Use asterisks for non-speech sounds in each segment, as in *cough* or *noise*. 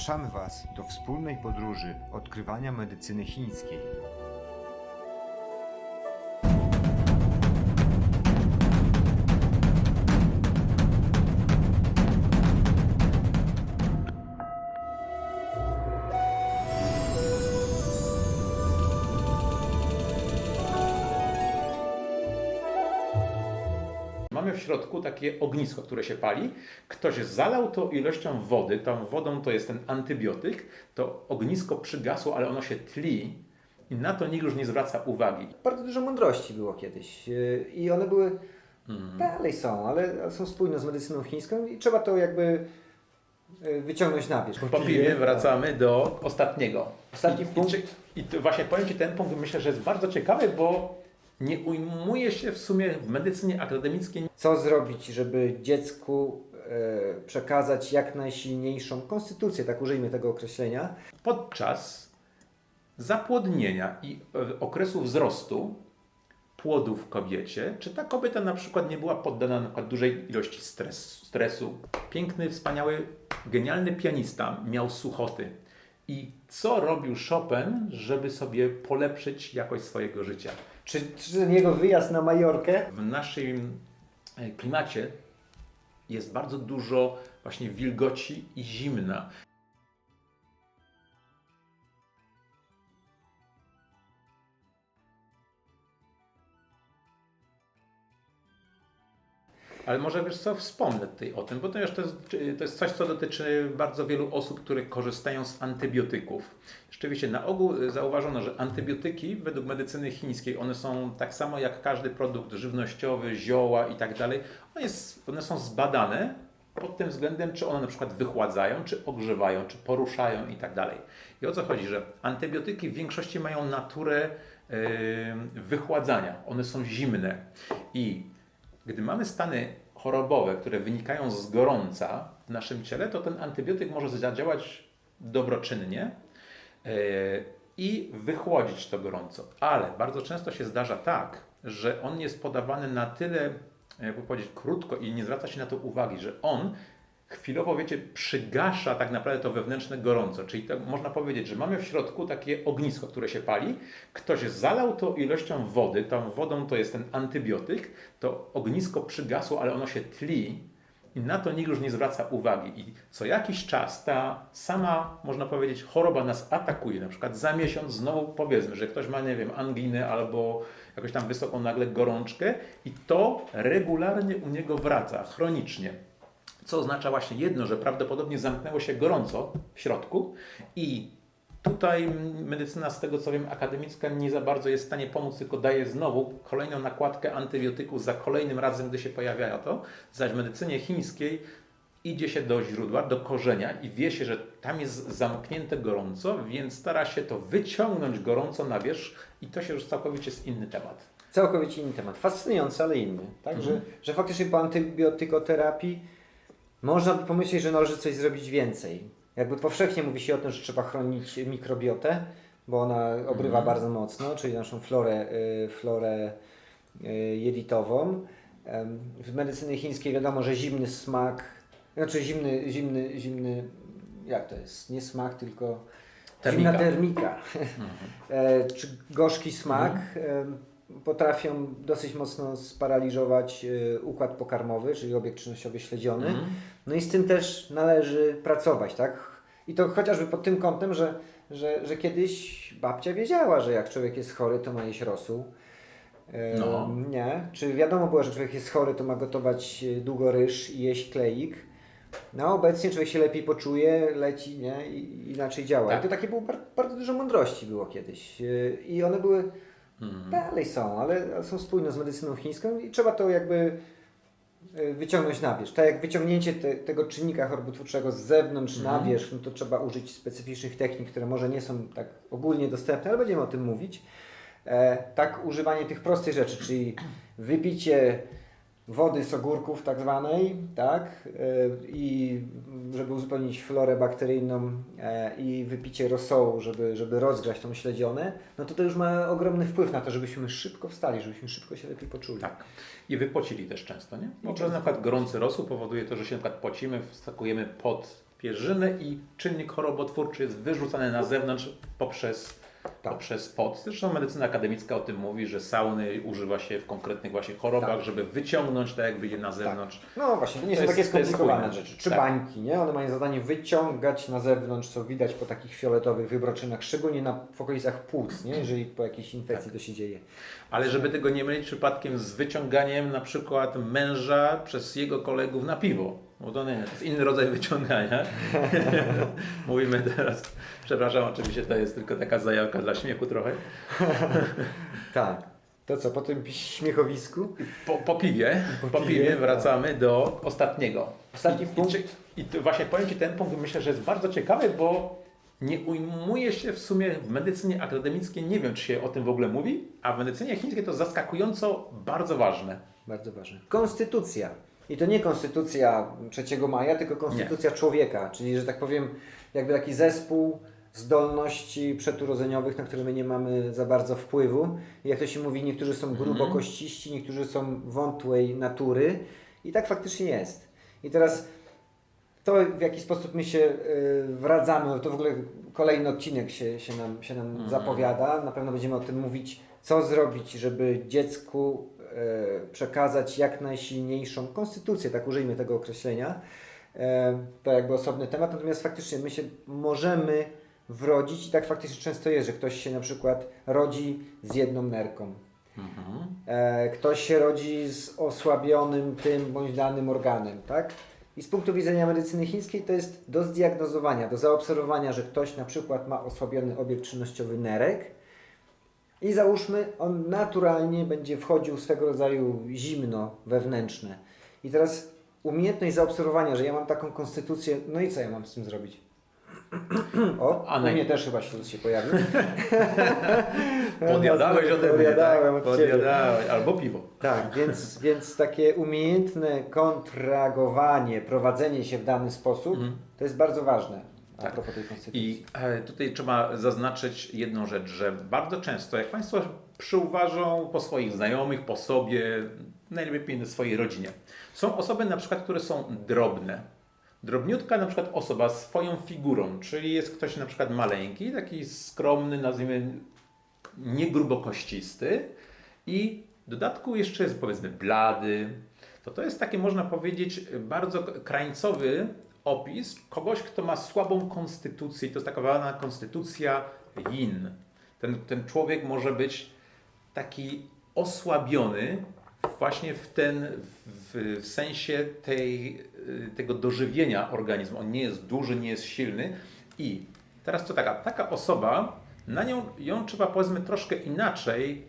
Zapraszamy Was do wspólnej podróży odkrywania medycyny chińskiej. Mamy w środku takie ognisko, które się pali. Ktoś zalał to ilością wody, tą wodą to jest ten antybiotyk, to ognisko przygasło, ale ono się tli i na to nikt już nie zwraca uwagi. Bardzo dużo mądrości było kiedyś yy, i one były, dalej są, ale są spójne z medycyną chińską i trzeba to jakby yy, wyciągnąć na wierzch. Po piwie wracamy do ostatniego. Ostatni I, punkt. I, czy- I właśnie powiem Ci ten punkt, myślę, że jest bardzo ciekawy, bo nie ujmuje się w sumie w medycynie akademickiej Co zrobić, żeby dziecku yy, przekazać jak najsilniejszą konstytucję, tak użyjmy tego określenia, podczas zapłodnienia i e, okresu wzrostu płodu w kobiecie, czy ta kobieta na przykład nie była poddana na przykład dużej ilości stres, stresu. Piękny, wspaniały, genialny pianista miał suchoty. I co robił Chopin, żeby sobie polepszyć jakość swojego życia? Czy, czy ten jego wyjazd na Majorkę W naszym e, klimacie jest bardzo dużo właśnie wilgoci i zimna. Ale może wiesz co, wspomnę tutaj o tym, bo to, jest, to jest coś, co dotyczy bardzo wielu osób, które korzystają z antybiotyków. Rzeczywiście na ogół y, zauważono, że antybiotyki według medycyny chińskiej, one są tak samo jak każdy produkt żywnościowy, zioła i tak dalej, one, są zbadane pod tym względem, czy one na przykład wychładzają, czy ogrzewają, czy poruszają i tak dalej. I o co chodzi, że antybiotyki w większości mają naturę yy, wychładzania, one są zimne i gdy mamy stany chorobowe, które wynikają z gorąca w naszym ciele, to ten antybiotyk może zadziałać dobroczynnie i wychłodzić to gorąco. Ale bardzo często się zdarza tak, że on jest podawany na tyle, jakby powiedzieć, krótko i nie zwraca się na to uwagi, że on chwilowo, wiecie, przygasza tak naprawdę to wewnętrzne gorąco. Czyli to, można powiedzieć, że mamy w środku takie ognisko, które się pali. Ktoś zalał to ilością wody, tą wodą to jest ten antybiotyk, to ognisko przygasło, ale ono się tli i na to nikt już nie zwraca uwagi. I co jakiś czas ta sama, można powiedzieć, choroba nas atakuje. Na przykład za miesiąc znowu powiedzmy, że ktoś ma, nie wiem, anginę albo jakąś tam wysoką nagle gorączkę i to regularnie u niego wraca, chronicznie. Co oznacza właśnie jedno, że prawdopodobnie zamknęło się gorąco w środku i tutaj medycyna, z tego co wiem, akademicka nie za bardzo jest w stanie pomóc, tylko daje znowu kolejną nakładkę antybiotyków za kolejnym razem, gdy się pojawia to. Zaś w medycynie chińskiej idzie się do źródła, do korzenia i wie się, że tam jest zamknięte gorąco, więc stara się to wyciągnąć gorąco na wierzch i to się już całkowicie jest inny temat. Całkowicie inny temat. Fascynujący, ale inny. Tak? Że, że faktycznie po antybiotykoterapii można by pomyśleć, że należy coś zrobić więcej. Jakby powszechnie mówi się o tym, że trzeba chronić mikrobiotę, bo ona obrywa bardzo mocno, czyli naszą florę, y, florę y, jelitową. W medycynie chińskiej wiadomo, że zimny smak, znaczy zimny, zimny, zimny, jak to jest? Nie smak, tylko Termika. zimna termika. *laughs* E, czy gorzki smak em, potrafią dosyć mocno sparaliżować e, układ pokarmowy, czyli obiekt czynnościowy śledziony. Mhm. No i z tym też należy pracować, tak? I to chociażby pod tym kątem, że, że, że kiedyś babcia wiedziała, że jak człowiek jest chory, to ma jeść rosół. No. Nie? Czy wiadomo było, że człowiek jest chory, to ma gotować e, długo ryż i jeść kleik. No obecnie człowiek się lepiej poczuje, leci, nie? I inaczej działa. Tak. I to takie było bar- bardzo dużo mądrości było kiedyś. E, I one były, Mhm. dalej są, ale są spójne z medycyną chińską i trzeba to jakby e, wyciągnąć na wierzch. Tak jak wyciągnięcie te, tego czynnika chorobotwórczego z zewnątrz na Mhm. wierzch, no to trzeba użyć specyficznych technik, które może nie są tak ogólnie dostępne, ale będziemy o tym mówić. E, tak używanie tych prostych rzeczy, czyli wypicie wody z ogórków tak zwanej, tak, e, i żeby uzupełnić florę bakteryjną e, i wypicie rosołu, żeby, żeby rozgrzać tą śledzionę, no to to już ma ogromny wpływ na to, żebyśmy szybko wstali, żebyśmy szybko się lepiej poczuli. Tak. I wypocili też często, nie? Bo często na przykład gorący rosół powoduje to, że się na przykład pocimy, wskakujemy pod pierzynę i czynnik chorobotwórczy jest wyrzucany na zewnątrz poprzez, Tak. poprzez pot. Zresztą medycyna akademicka o tym mówi, że sauny używa się w konkretnych właśnie chorobach, Tak. żeby wyciągnąć tak jakby je na zewnątrz. No właśnie, to nie To są jest- takie skomplikowane rzeczy. Czy Tak. bańki, nie? One mają zadanie wyciągać na zewnątrz, co widać po takich fioletowych wybroczynach, szczególnie na, w okolicach płuc, nie? Jeżeli po jakiejś infekcji to się dzieje. Ale żeby tego nie mylić przypadkiem z wyciąganiem na przykład męża przez jego kolegów na piwo. Bo to nie, to jest inny rodzaj wyciągania. *laughs* Mówimy teraz, przepraszam, oczywiście to jest tylko taka zajawka dla śmiechu trochę. *laughs* Tak. To co, po tym śmiechowisku? Po, po piwie, po, Po piwie, piwie, wracamy do ostatniego. Ostatni I, punkt. I, I właśnie powiem Ci ten punkt, myślę, że jest bardzo ciekawy, bo nie ujmuje się w sumie w medycynie akademickiej, nie wiem czy się o tym w ogóle mówi, a w medycynie chińskiej to zaskakująco bardzo ważne. Bardzo ważne. Konstytucja. I to nie konstytucja 3 maja, tylko konstytucja człowieka, czyli, że tak powiem, jakby taki zespół zdolności przedurodzeniowych, na które my nie mamy za bardzo wpływu. I jak to się mówi, niektórzy są grubo kościści, niektórzy są wątłej natury. I tak faktycznie jest. I teraz to, w jaki sposób my się y, wradzamy, to w ogóle kolejny odcinek się, się nam, się nam zapowiada. Na pewno będziemy o tym mówić, co zrobić, żeby dziecku przekazać jak najsilniejszą konstytucję, tak użyjmy tego określenia. E, to jakby osobny temat, natomiast faktycznie my się możemy wrodzić i tak faktycznie często jest, że ktoś się na przykład rodzi z jedną nerką. E, ktoś się rodzi z osłabionym tym bądź danym organem, tak? I z punktu widzenia medycyny chińskiej to jest do zdiagnozowania, do zaobserwowania, że ktoś na przykład ma osłabiony obiekt czynnościowy nerek i załóżmy, on naturalnie będzie wchodził w swego rodzaju zimno wewnętrzne. I teraz umiejętność zaobserwowania, że ja mam taką konstytucję, no i co ja mam z tym zrobić? *clears throat* O, A u mnie też chyba śluz się pojawił. *laughs* Podjadałeś mnie, Podjadałem tak? od Ciebie. Podjadałeś, albo piwo. Tak, więc, więc takie umiejętne kontragowanie, prowadzenie się w dany sposób, to jest bardzo ważne Tak. propos tej konstytucji. I e, tutaj trzeba zaznaczyć jedną rzecz, że bardzo często, jak Państwo przyuważą po swoich znajomych, po sobie, najlepiej na swojej rodzinie, są osoby na przykład, które są drobne. Drobniutka na przykład osoba z swoją figurą, czyli jest ktoś na przykład maleńki, taki skromny, nazwijmy nie grubokościsty i w dodatku jeszcze jest powiedzmy blady, to to jest takie można powiedzieć bardzo krańcowy opis kogoś, kto ma słabą konstytucję i to jest taka zwana konstytucja yin. Ten, ten człowiek może być taki osłabiony właśnie w ten, w, w sensie tej, y, tego dożywienia organizmu. On nie jest duży, nie jest silny i teraz co taka, taka osoba, na nią ją trzeba powiedzmy troszkę inaczej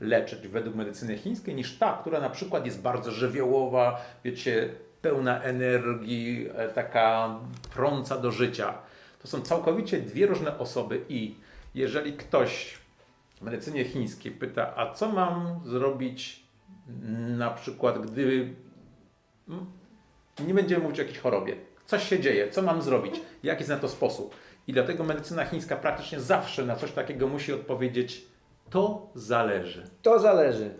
leczyć według medycyny chińskiej niż ta, która na przykład jest bardzo żywiołowa, wiecie, pełna energii, e, taka prąca do życia. To są całkowicie dwie różne osoby i jeżeli ktoś w medycynie chińskiej pyta, a co mam zrobić na przykład, gdy mm, nie będziemy mówić o jakiejś chorobie, coś się dzieje, co mam zrobić, jaki jest na to sposób. I dlatego medycyna chińska praktycznie zawsze na coś takiego musi odpowiedzieć, to zależy. To zależy.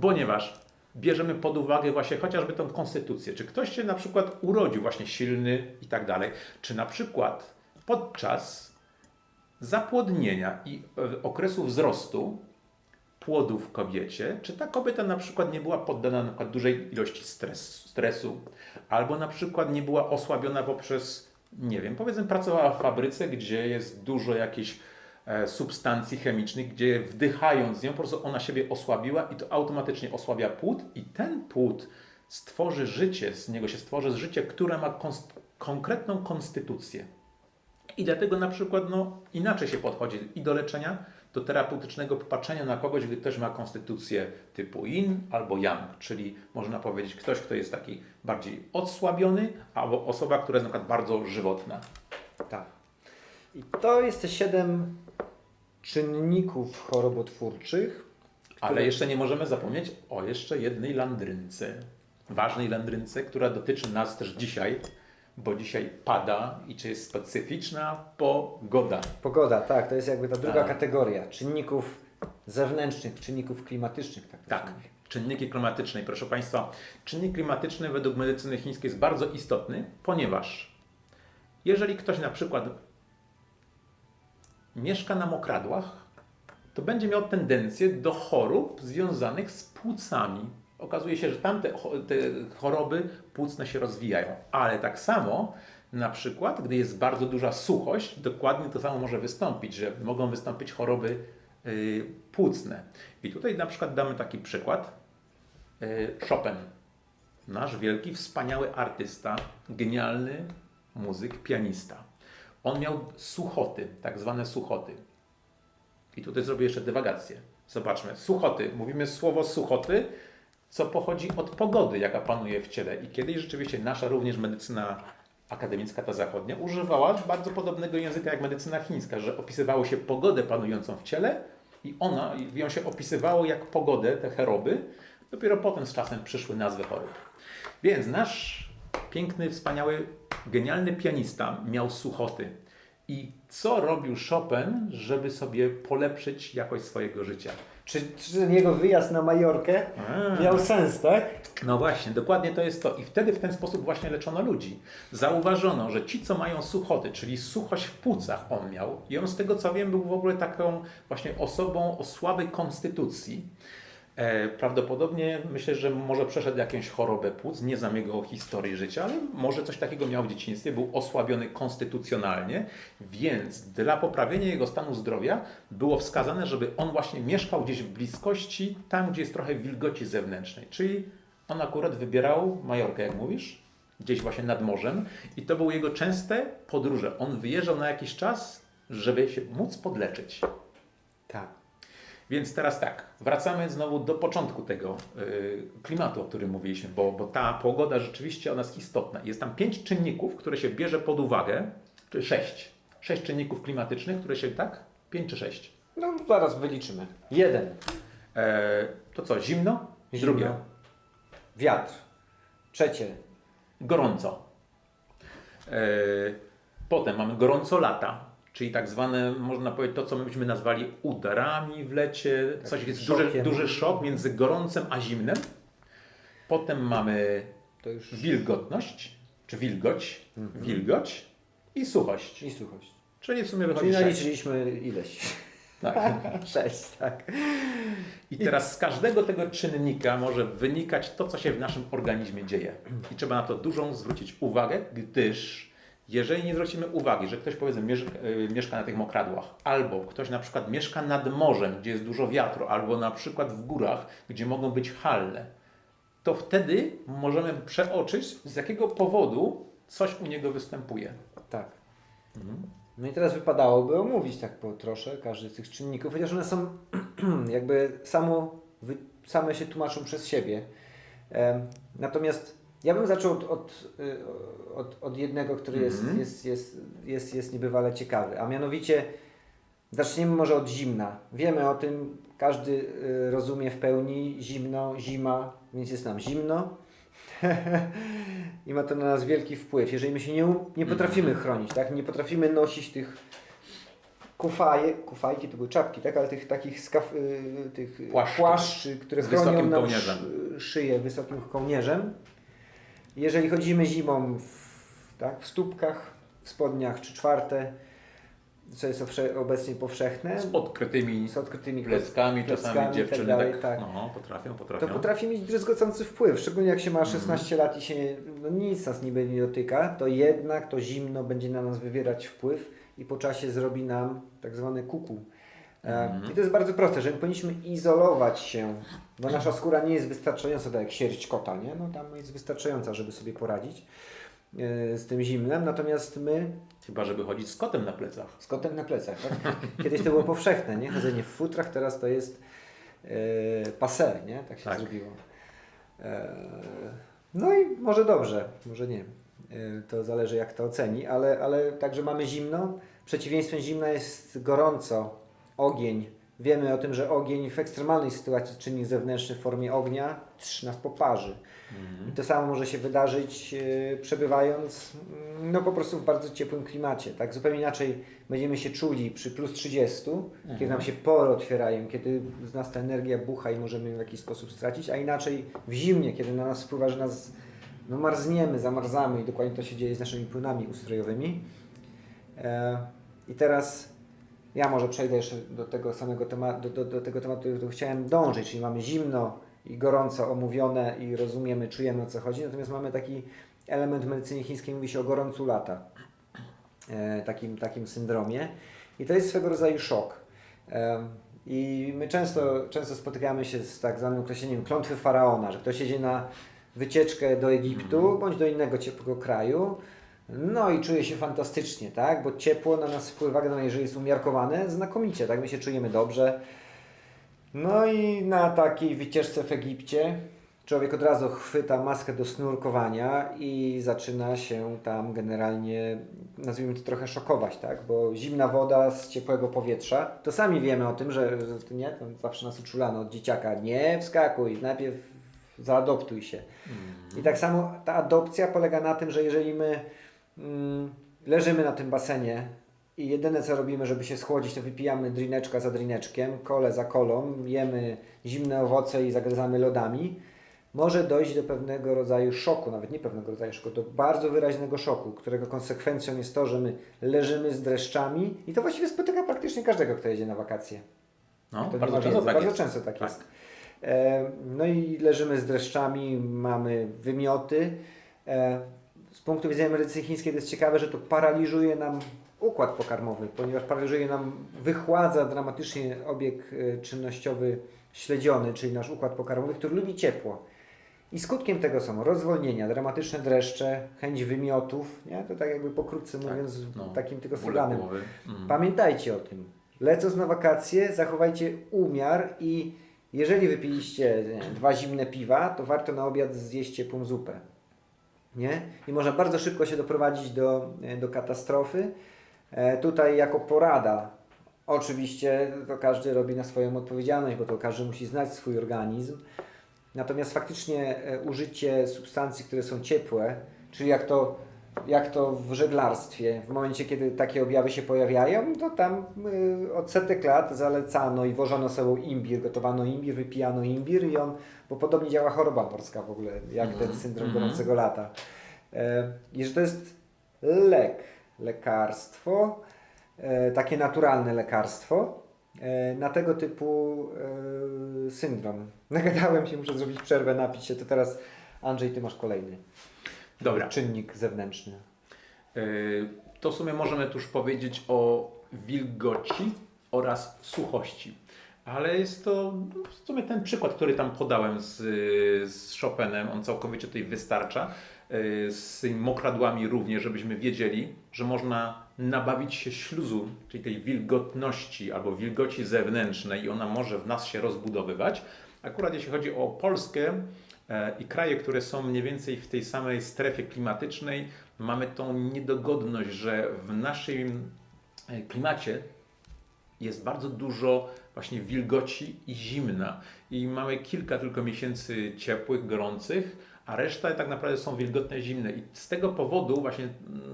Ponieważ bierzemy pod uwagę właśnie chociażby tą konstytucję. Czy ktoś się na przykład urodził właśnie silny i tak dalej, czy na przykład podczas zapłodnienia i e, okresu wzrostu płodu w kobiecie, czy ta kobieta na przykład nie była poddana na przykład dużej ilości stres, stresu, albo na przykład nie była osłabiona poprzez, nie wiem, powiedzmy pracowała w fabryce, gdzie jest dużo jakichś substancji chemicznych, gdzie wdychając ją, po prostu ona siebie osłabiła i to automatycznie osłabia płód i ten płód stworzy życie, z niego się stworzy życie, które ma konst- konkretną konstytucję. I dlatego na przykład no, inaczej się podchodzi i do leczenia, do terapeutycznego popatrzenia na kogoś, gdy ktoś ma konstytucję typu yin albo yang, czyli można powiedzieć ktoś, kto jest taki bardziej odsłabiony, albo osoba, która jest na przykład bardzo żywotna. Tak. I to jest te siedem czynników chorobotwórczych. Ale jeszcze nie możemy zapomnieć o jeszcze jednej landrynce, ważnej landrynce, która dotyczy nas też dzisiaj, bo dzisiaj pada i czy jest specyficzna pogoda. Pogoda, tak, to jest jakby ta druga Tak. kategoria czynników zewnętrznych, czynników klimatycznych. Tak. Tak, czynniki klimatyczne. Proszę Państwa, czynnik klimatyczny według medycyny chińskiej jest bardzo istotny, ponieważ Jeżeli ktoś na przykład mieszka na mokradłach, to będzie miał tendencję do chorób związanych z płucami. Okazuje się, że tamte te choroby płucne się rozwijają, ale tak samo na przykład, gdy jest bardzo duża suchość, dokładnie to samo może wystąpić, że mogą wystąpić choroby y, płucne. I tutaj na przykład damy taki przykład. Y, Chopin, nasz wielki, wspaniały artysta, genialny muzyk, pianista. On miał suchoty, tak zwane suchoty. I tutaj zrobię jeszcze dywagację. Zobaczmy, suchoty. Mówimy słowo suchoty, co pochodzi od pogody, jaka panuje w ciele. I kiedyś rzeczywiście nasza również medycyna akademicka, ta zachodnia, używała bardzo podobnego języka jak medycyna chińska, że opisywało się pogodę panującą w ciele i ona, ją się opisywało jak pogodę, te choroby. Dopiero potem z czasem przyszły nazwy chorób. Więc nasz piękny, wspaniały, genialny pianista miał suchoty. I co robił Chopin, żeby sobie polepszyć jakość swojego życia? Czy, czy ten jego wyjazd na Majorkę A. miał sens, tak? No właśnie, dokładnie to jest to. I wtedy w ten sposób właśnie leczono ludzi. Zauważono, że ci, co mają suchoty, czyli suchość w płucach on miał, i on z tego co wiem był w ogóle taką właśnie osobą o słabej konstytucji. E, prawdopodobnie myślę, że może przeszedł jakąś chorobę płuc, nie znam jego historii życia, ale może coś takiego miał w dzieciństwie, był osłabiony konstytucjonalnie, więc dla poprawienia jego stanu zdrowia było wskazane, żeby on właśnie mieszkał gdzieś w bliskości, tam gdzie jest trochę wilgoci zewnętrznej, czyli on akurat wybierał Majorkę, jak mówisz, gdzieś właśnie nad morzem i to były jego częste podróże. On wyjeżdżał na jakiś czas, żeby się móc podleczyć. Tak. Więc teraz tak, wracamy znowu do początku tego y, klimatu, o którym mówiliśmy, bo, bo ta pogoda rzeczywiście ona jest istotna. Jest tam pięć czynników, które się bierze pod uwagę, czy sześć. Sześć czynników klimatycznych, które się, tak? Pięć czy sześć? No zaraz wyliczymy. Jeden. E, to co, zimno? Zimno. Drugie, Wiatr. Trzecie. gorąco. E, potem mamy gorąco lata, czyli tak zwane, można powiedzieć, to co my byśmy nazwali udarami w lecie. Coś jest duży, duży szok między gorącem a zimnem. Potem mamy już wilgotność, czy wilgoć, wilgoć i suchość. i suchość. Czyli w sumie wychodzi Czyli naliczyliśmy ileś. Tak. *laughs* Sześć, tak. I teraz z każdego tego czynnika może wynikać to, co się w naszym organizmie dzieje. I trzeba na to dużą zwrócić uwagę, gdyż jeżeli nie zwrócimy uwagi, że ktoś powiedzmy y, mieszka na tych mokradłach, albo ktoś na przykład mieszka nad morzem, gdzie jest dużo wiatru, albo na przykład w górach, gdzie mogą być halle, to wtedy możemy przeoczyć, z jakiego powodu coś u niego występuje. Tak. No i teraz wypadałoby omówić tak po trosze każdy z tych czynników, chociaż one są *clears throat* jakby samo, same się tłumaczą przez siebie. Natomiast ja bym zaczął od, od, y, od, od jednego, który jest, Mhm. jest, jest, jest, jest niebywale ciekawy, a mianowicie zaczniemy może od zimna. Wiemy o tym, każdy y, rozumie w pełni zimno, zima, więc jest nam zimno. *laughs* I ma to na nas wielki wpływ. Jeżeli my się nie, nie potrafimy chronić, tak? nie potrafimy nosić tych kufaje, kufajki to były czapki, tak? ale tych takich skaf, y, tych Płaszczy. płaszczy, które chronią nam szy- szyję wysokim kołnierzem. Jeżeli chodzimy zimą w, tak, w stópkach, w spodniach czy czwarte, co jest obecnie powszechne, Z odkrytymi z odkrytymi pleckami, pleckami czasami dziewczyny tak dalej, tak, tak. No, potrafią, potrafią. to potrafi mieć druzgocący wpływ, szczególnie jak się ma Mhm. 16 lat i się no, nic nas niby nie dotyka, to jednak to zimno będzie na nas wywierać wpływ i po czasie zrobi nam tak zwane kuku. Mhm. I to jest bardzo proste, że my powinniśmy izolować się, bo nasza skóra nie jest wystarczająca, tak jak sierść kota, nie? No tam jest wystarczająca, żeby sobie poradzić e, z tym zimnem, natomiast my Chyba, żeby chodzić z kotem na plecach. z kotem na plecach. Tak? Kiedyś to było powszechne, nie? Chodzenie w futrach, teraz to jest e, passé, nie? Tak się Tak. zrobiło. E, no i może dobrze, może nie. E, to zależy jak to oceni, ale, ale także mamy zimno. Przeciwieństwem zimna jest gorąco, ogień. Wiemy o tym, że ogień w ekstremalnej sytuacji, czynnik zewnętrzny w formie ognia, nas poparzy. I to samo może się wydarzyć e, przebywając mm, no po prostu w bardzo ciepłym klimacie. Tak? Zupełnie inaczej będziemy się czuli przy plus 30, kiedy nam się pory otwierają, kiedy z nas ta energia bucha i możemy ją w jakiś sposób stracić, a inaczej w zimnie, kiedy na nas wpływa, że nas no marzniemy, zamarzamy i dokładnie to się dzieje z naszymi płynami ustrojowymi. E, I teraz ja może przejdę jeszcze do tego samego tematu, do, do, do tego tematu, do którego chciałem dążyć, czyli mamy zimno i gorąco omówione i rozumiemy, czujemy o co chodzi, natomiast mamy taki element w medycynie chińskiej, mówi się o gorącu lata, e, takim, takim syndromie. I to jest swego rodzaju szok. E, I my często, często spotykamy się z tak zwanym określeniem klątwy faraona, że ktoś jedzie na wycieczkę do Egiptu bądź do innego ciepłego kraju, no i czuje się fantastycznie, tak? Bo ciepło na nas wpływa, no jeżeli jest umiarkowane, znakomicie, tak? My się czujemy dobrze. No i na takiej wycieczce w Egipcie człowiek od razu chwyta maskę do snurkowania i zaczyna się tam generalnie, nazwijmy to trochę szokować, tak? Bo zimna woda z ciepłego powietrza, to sami wiemy o tym, że, nie, to zawsze nas uczulano od dzieciaka, nie wskakuj, najpierw zaadoptuj się. I tak samo ta adopcja polega na tym, że jeżeli my mm, leżymy na tym basenie i jedyne co robimy, żeby się schłodzić, to wypijamy drineczka za drineczkiem, kole za kolą, jemy zimne owoce i zagryzamy lodami, może dojść do pewnego rodzaju szoku, nawet nie pewnego rodzaju szoku, do bardzo wyraźnego szoku, którego konsekwencją jest to, że my leżymy z dreszczami i to właściwie spotyka praktycznie każdego, kto jedzie na wakacje. No, To bardzo często tak bardzo jest. często tak Tak. jest. E, no i leżymy z dreszczami, mamy wymioty. E, z punktu widzenia medycyny chińskiej to jest ciekawe, że to paraliżuje nam układ pokarmowy, ponieważ paraliżuje nam, wychładza dramatycznie obieg e, czynnościowy śledziony, czyli nasz układ pokarmowy, który lubi ciepło. I skutkiem tego są rozwolnienia, dramatyczne dreszcze, chęć wymiotów, nie? to tak jakby pokrótce Tak, mówiąc no. takim tylko sloganem. Mhm. Pamiętajcie o tym. Lecąc na wakacje, zachowajcie umiar i jeżeli wypiliście dwa zimne piwa, to warto na obiad zjeść ciepłą zupę. Nie? I można bardzo szybko się doprowadzić do, e, do katastrofy. E, tutaj jako porada, oczywiście to każdy robi na swoją odpowiedzialność, bo to każdy musi znać swój organizm. Natomiast faktycznie e, użycie substancji, które są ciepłe, czyli jak to, jak to w żeglarstwie, w momencie kiedy takie objawy się pojawiają, to tam y, od setek lat zalecano i wożono sobą imbir, gotowano imbir, wypijano imbir i on, bo podobnie działa choroba morska w ogóle, jak ten Mhm. syndrom Mhm. gorącego lata. E, I że to jest lek, lekarstwo, e, takie naturalne lekarstwo e, na tego typu syndrom. *laughs* Nagadałem się, muszę zrobić przerwę, napić się, to teraz Andrzej, Ty masz kolejny Dobra. czynnik zewnętrzny. Y, To w sumie możemy tu już powiedzieć o wilgoci oraz suchości. Ale jest to w sumie ten przykład, który tam podałem z, z Chopinem, on całkowicie tutaj wystarcza. Y, Z mokradłami również, żebyśmy wiedzieli, że można nabawić się śluzu, czyli tej wilgotności albo wilgoci zewnętrznej i ona może w nas się rozbudowywać. Akurat jeśli chodzi o Polskę e, i kraje, które są mniej więcej w tej samej strefie klimatycznej, mamy tą niedogodność, że w naszym e, klimacie jest bardzo dużo właśnie wilgoci i zimna. I mamy kilka tylko miesięcy ciepłych, gorących, a reszta tak naprawdę są wilgotne, zimne. I z tego powodu właśnie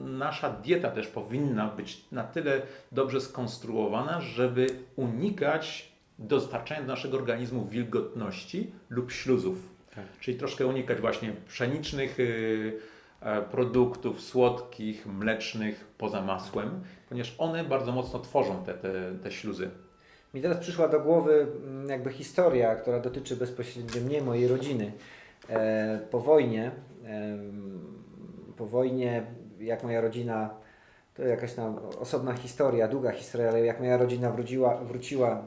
nasza dieta też powinna być na tyle dobrze skonstruowana, żeby unikać dostarczania do naszego organizmu wilgotności lub śluzów. Czyli troszkę unikać właśnie pszenicznych y, e, produktów słodkich, mlecznych poza masłem, ponieważ one bardzo mocno tworzą te, te, te śluzy. Mi teraz przyszła do głowy mm, jakby historia, która dotyczy bezpośrednio mnie, mojej rodziny. E, po wojnie, po wojnie, jak moja rodzina, to jakaś tam osobna historia, długa historia, ale jak moja rodzina wróciła, wróciła e,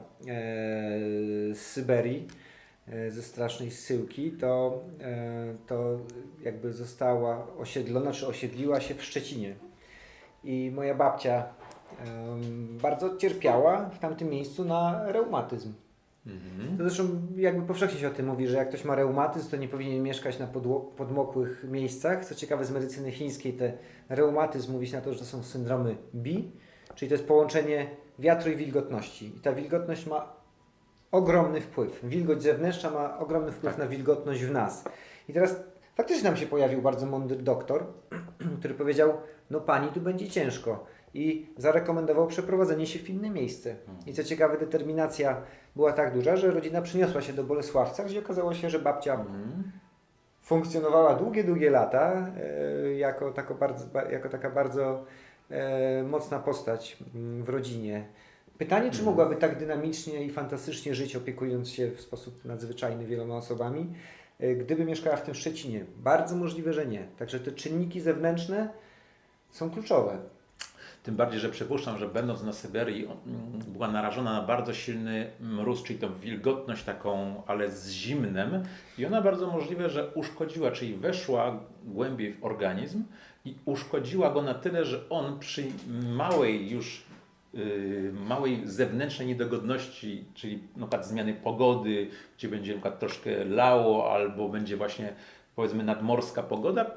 z Syberii, ze strasznej zsyłki, to, e, to jakby została osiedlona, czy osiedliła się w Szczecinie. I moja babcia bardzo cierpiała w tamtym miejscu na reumatyzm. Mhm. To zresztą jakby powszechnie się o tym mówi, że jak ktoś ma reumatyzm, to nie powinien mieszkać na podmokłych miejscach. Co ciekawe, z medycyny chińskiej te reumatyzm mówi się na to, że to są syndromy BI, czyli to jest połączenie wiatru i wilgotności. I ta wilgotność ma ogromny wpływ. Wilgoć zewnętrzna ma ogromny wpływ Tak. na wilgotność w nas. I teraz faktycznie nam się pojawił bardzo mądry doktor, *clears throat* który powiedział, no pani tu będzie ciężko. I zarekomendował przeprowadzenie się w inne miejsce. I co ciekawe, determinacja była tak duża, że rodzina przyniosła się do Bolesławca, gdzie okazało się, że babcia Mhm. funkcjonowała długie, długie lata e, jako, tako bardzo, ba- jako taka bardzo e, mocna postać mm, w rodzinie. Pytanie, czy mogłaby tak dynamicznie i fantastycznie żyć, opiekując się w sposób nadzwyczajny wieloma osobami, e, gdyby mieszkała w tym Szczecinie? Bardzo możliwe, że nie. Także te czynniki zewnętrzne są kluczowe. Tym bardziej, że przypuszczam, że będąc na Syberii mm, była narażona na bardzo silny mróz, czyli tą wilgotność taką, ale z zimnem i ona bardzo możliwe, że uszkodziła, czyli weszła głębiej w organizm i uszkodziła go na tyle, że on przy małej już małej zewnętrznej niedogodności, czyli na przykład zmiany pogody, gdzie będzie na przykład troszkę lało albo będzie właśnie powiedzmy nadmorska pogoda,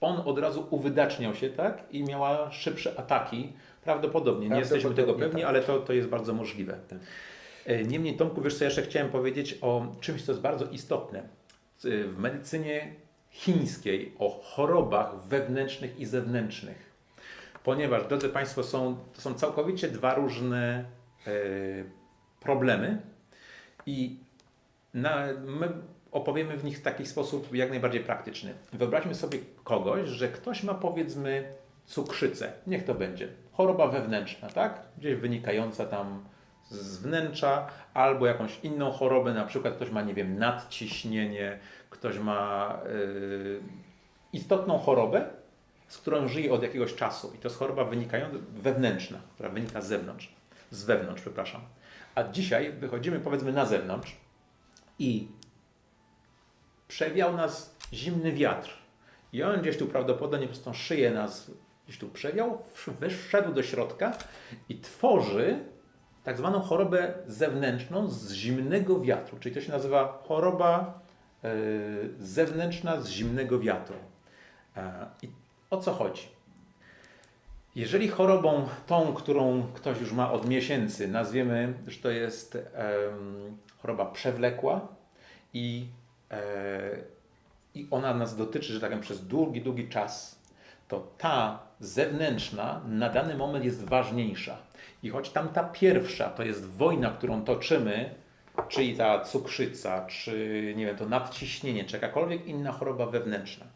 on od razu uwydaczniał się, tak? I miała szybsze ataki. Prawdopodobnie, nie jesteśmy tego pewni, tak. ale to, to jest bardzo możliwe. Tak. E, Niemniej, Tomku, wiesz co, jeszcze chciałem powiedzieć o czymś, co jest bardzo istotne. Z- W medycynie chińskiej o chorobach wewnętrznych i zewnętrznych. Ponieważ, drodzy Państwo, są, to są całkowicie dwa różne e, problemy i na, my opowiemy w nich w taki sposób jak najbardziej praktyczny. Wyobraźmy sobie kogoś, że ktoś ma powiedzmy cukrzycę, niech to będzie, choroba wewnętrzna, tak? Gdzieś wynikająca tam z wnętrza, albo jakąś inną chorobę, na przykład ktoś ma, nie wiem, nadciśnienie, ktoś ma yy, istotną chorobę, z którą żyje od jakiegoś czasu i to jest choroba wynikająca, wewnętrzna, która wynika z zewnątrz, z wewnątrz, przepraszam. A dzisiaj wychodzimy powiedzmy na zewnątrz i przewiał nas zimny wiatr. I on gdzieś tu prawdopodobnie przez tą szyję nas gdzieś tu przewiał, wsz- wszedł do środka i tworzy tak zwaną chorobę zewnętrzną z zimnego wiatru. Czyli to się nazywa choroba e, zewnętrzna z zimnego wiatru. E, o co chodzi? Jeżeli chorobą tą, którą ktoś już ma od miesięcy, nazwiemy, że to jest choroba przewlekła i, e, i ona nas dotyczy, że tak powiem, przez długi, długi czas, to ta zewnętrzna na dany moment jest ważniejsza. I choć tamta pierwsza to jest wojna, którą toczymy, czyli ta cukrzyca, czy nie wiem, to nadciśnienie, czy jakakolwiek inna choroba wewnętrzna,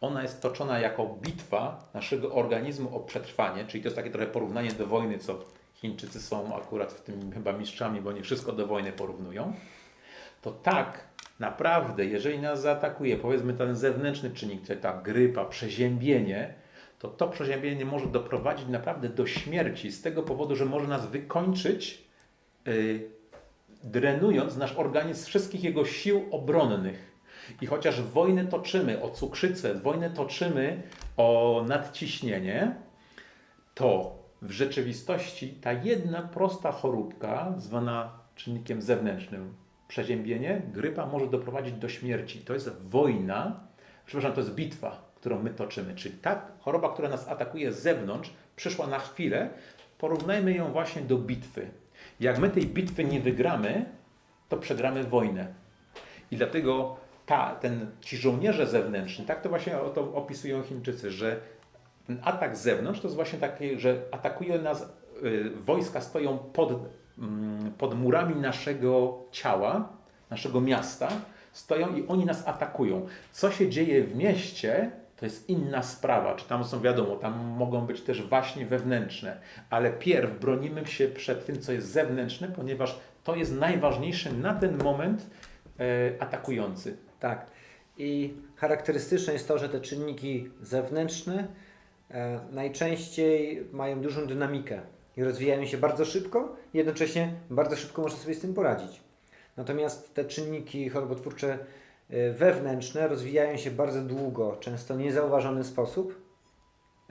ona jest toczona jako bitwa naszego organizmu o przetrwanie, czyli to jest takie trochę porównanie do wojny, co Chińczycy są akurat w tym chyba mistrzami, bo nie wszystko do wojny porównują. To tak naprawdę, jeżeli nas zaatakuje, powiedzmy ten zewnętrzny czynnik, czyli ta grypa, przeziębienie, to to przeziębienie może doprowadzić naprawdę do śmierci z tego powodu, że może nas wykończyć, yy, drenując nasz organizm z wszystkich jego sił obronnych. I chociaż wojnę toczymy o cukrzycę, wojnę toczymy o nadciśnienie, to w rzeczywistości ta jedna prosta choróbka, zwana czynnikiem zewnętrznym, przeziębienie, grypa może doprowadzić do śmierci. To jest wojna, przepraszam, to jest bitwa, którą my toczymy. Czyli ta choroba, która nas atakuje z zewnątrz, przyszła na chwilę, porównajmy ją właśnie do bitwy. Jak my tej bitwy nie wygramy, to przegramy wojnę. I dlatego ta, ten, ci żołnierze zewnętrzni, tak to właśnie o to opisują Chińczycy, że ten atak z zewnątrz to jest właśnie taki, że atakuje nas, y, wojska stoją pod, mm, pod murami naszego ciała, naszego miasta, stoją i oni nas atakują. Co się dzieje w mieście, to jest inna sprawa. Czy tam są, wiadomo, tam mogą być też właśnie wewnętrzne, ale pierw bronimy się przed tym, co jest zewnętrzne, ponieważ to jest najważniejsze na ten moment e, atakujący. Tak. I charakterystyczne jest to, że te czynniki zewnętrzne e, najczęściej mają dużą dynamikę i rozwijają się bardzo szybko, jednocześnie bardzo szybko można sobie z tym poradzić. Natomiast te czynniki chorobotwórcze e, wewnętrzne rozwijają się bardzo długo, często niezauważony sposób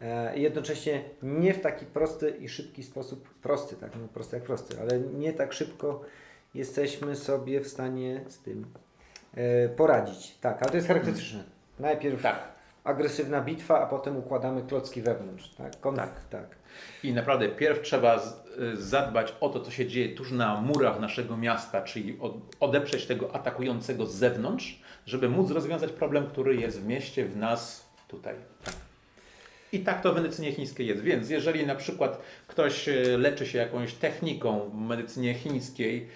e, i jednocześnie nie w taki prosty i szybki sposób, prosty, tak, no prosty jak prosty, ale nie tak szybko jesteśmy sobie w stanie z tym poradzić. Tak, ale to jest charakterystyczne. Najpierw Tak. agresywna bitwa, a potem układamy klocki wewnątrz. Tak, Konf- Tak. tak. I naprawdę pierw trzeba y, zadbać o to, co się dzieje tuż na murach naszego miasta, czyli od, odeprzeć tego atakującego z zewnątrz, żeby móc rozwiązać problem, który jest w mieście, w nas, tutaj. I tak to w medycynie chińskiej jest. Więc jeżeli na przykład ktoś y, leczy się jakąś techniką w medycynie chińskiej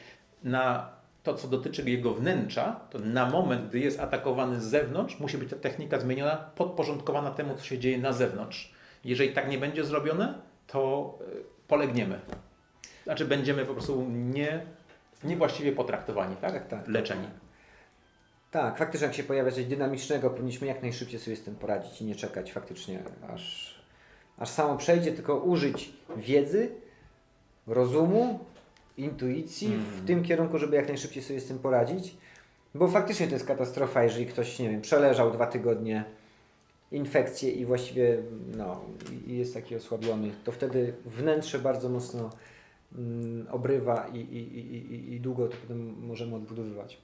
na to, co dotyczy jego wnętrza, to na moment, gdy jest atakowany z zewnątrz, musi być ta technika zmieniona, podporządkowana temu, co się dzieje na zewnątrz. Jeżeli tak nie będzie zrobione, to y, polegniemy. Znaczy będziemy po prostu nie, niewłaściwie potraktowani, tak? Tak, tak. Leczeni. Tak, faktycznie jak się pojawia coś dynamicznego, powinniśmy jak najszybciej sobie z tym poradzić i nie czekać faktycznie aż, aż samo przejdzie, tylko użyć wiedzy, rozumu, intuicji w tym kierunku, żeby jak najszybciej sobie z tym poradzić. Bo faktycznie to jest katastrofa, jeżeli ktoś, nie wiem, przeleżał dwa tygodnie infekcję i właściwie no, jest taki osłabiony, to wtedy wnętrze bardzo mocno mm, obrywa i, i, i, i, długo to potem możemy odbudowywać.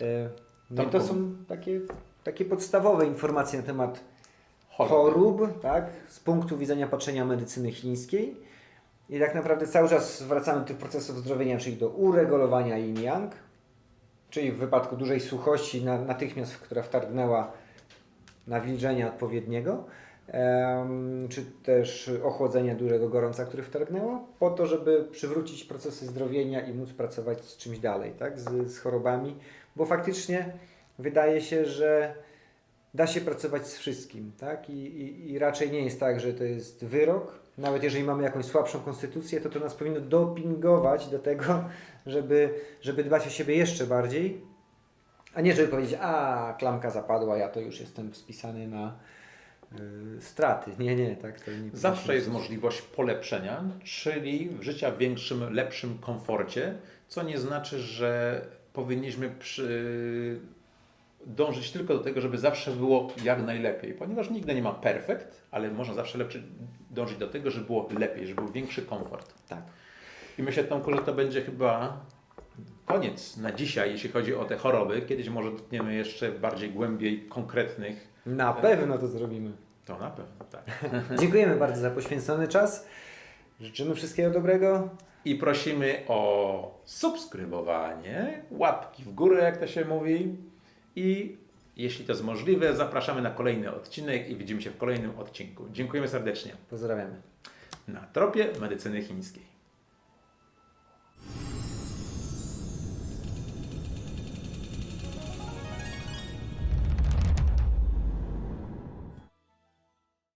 E, No i to są takie, takie podstawowe informacje na temat Choroby. chorób, tak, z punktu widzenia patrzenia medycyny chińskiej. I tak naprawdę cały czas wracamy do tych procesów zdrowienia, czyli do uregulowania yin-yang, czyli w wypadku dużej suchości na, natychmiast, która wtargnęła nawilżenia odpowiedniego, czy też ochłodzenia dużego gorąca, które wtargnęło, po to, żeby przywrócić procesy zdrowienia i móc pracować z czymś dalej, tak, z, z chorobami, bo faktycznie wydaje się, że da się pracować z wszystkim, tak? I, i, I raczej nie jest tak, że to jest wyrok. Nawet jeżeli mamy jakąś słabszą konstytucję, to to nas powinno dopingować do tego, żeby, żeby dbać o siebie jeszcze bardziej, a nie żeby powiedzieć, a klamka zapadła, ja to już jestem spisany na y, straty. Nie, nie, tak to nie Zawsze jest możliwość polepszenia, czyli życia w większym, lepszym komforcie, co nie znaczy, że powinniśmy przy... dążyć tylko do tego, żeby zawsze było jak najlepiej, ponieważ nigdy nie ma perfekt, ale można zawsze lepszy, dążyć do tego, żeby było lepiej, żeby był większy komfort. Tak. I myślę, Tomku, że to będzie chyba koniec na dzisiaj, jeśli chodzi o te choroby. Kiedyś może dotkniemy jeszcze bardziej głębiej konkretnych. Na pewno to zrobimy. To na pewno, tak. *laughs* Dziękujemy bardzo za poświęcony czas. Życzymy wszystkiego dobrego. I prosimy o subskrybowanie, łapki w górę, jak to się mówi. I jeśli to jest możliwe, zapraszamy na kolejny odcinek i widzimy się w kolejnym odcinku. Dziękujemy serdecznie. Pozdrawiamy. Na tropie medycyny chińskiej.